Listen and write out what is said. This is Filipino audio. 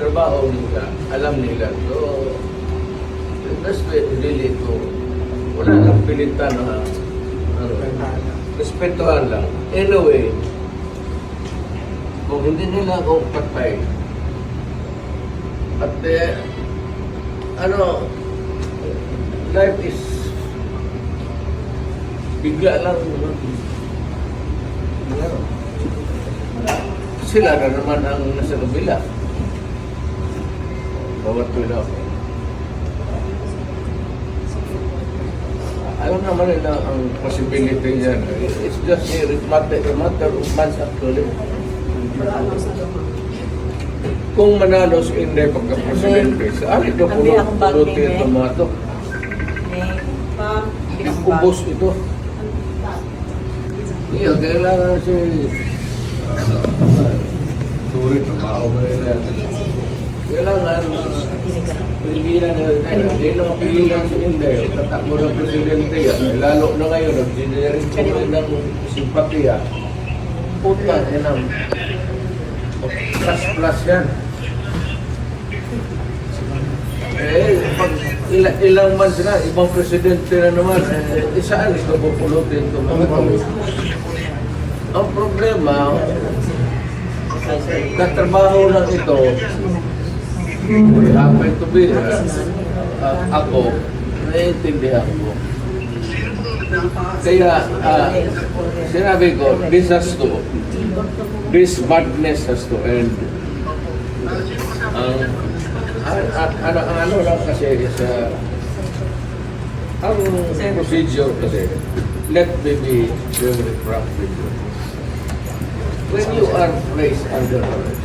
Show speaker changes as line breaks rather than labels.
trabaho nila, alam nila. So, the best way really to, wala nang pilitan na, ano, respetuhan lang. Anyway, kung hindi nila ako patay, at eh, ano, life is bigla lang. sila na naman ang nasa kabila. Ako. Alam naman nila ang possibility niyan. It's just a matter, a matter of months actually. Kung manalo si Inday pagka-presidente, sa akin ito
Ang
pulo,
akong bag,
pulutin
Bebe.
ito.
Eh.
Iya, kailangan si... Sulit, tao mo nila. Pigilan na tayo. Hindi na mapigilan si Inday. Tatakbo ng presidente yan. Lalo na ngayon, nag-generate kami ng simpatiya. Puta, yan ang plus-plus yan. Eh, pag ilang, ilang months na, ibang presidente na naman, eh, isaan ito pupulutin ito. Ang problema, katrabaho lang ito, happen to be, uh, uh, ako, naiintindihan ko. Kaya, uh, sinabi ko, this has to, this madness has to end. Ang, ang, ang, ang ano lang kasi sa, ang procedure kasi, let me be very frank with you. When you are placed under arrest,